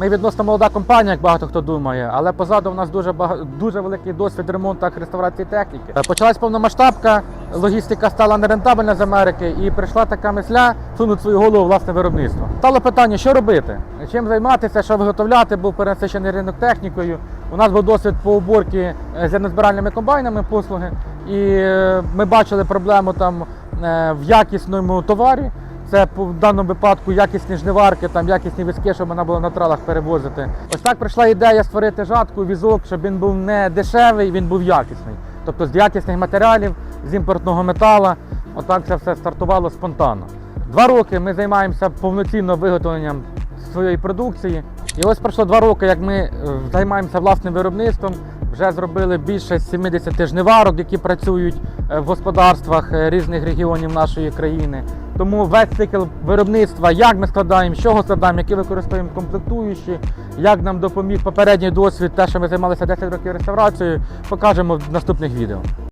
Ми відносно молода компанія, як багато хто думає, але позаду у нас дуже бага- дуже великий досвід ремонту та реставрації техніки. Е, Почалась повномасштабка, логістика стала нерентабельна з Америки, і прийшла така мисля сунути свою голову власне виробництво. Стало питання, що робити, чим займатися, що виготовляти, був перенасичений ринок технікою. У нас був досвід по уборці е, зернозбиральними комбайнами послуги, і е, ми бачили проблему там в якісному товарі. Це в даному випадку якісні жниварки, там якісні візки, щоб вона була на тралах перевозити. Ось так прийшла ідея створити жатку, візок, щоб він був не дешевий, він був якісний. Тобто з якісних матеріалів, з імпортного метала. Отак це все стартувало спонтанно. Два роки ми займаємося повноцінно виготовленням своєї продукції. І ось пройшло два роки, як ми е, займаємося власним виробництвом. Вже зробили більше 70 жниварок, які працюють е, в господарствах е, різних регіонів нашої країни. Тому весь цикл виробництва, як ми складаємо, з чого складаємо, які використовуємо комплектуючі, як нам допоміг попередній досвід, те, що ми займалися 10 років реставрацією, покажемо в наступних відео.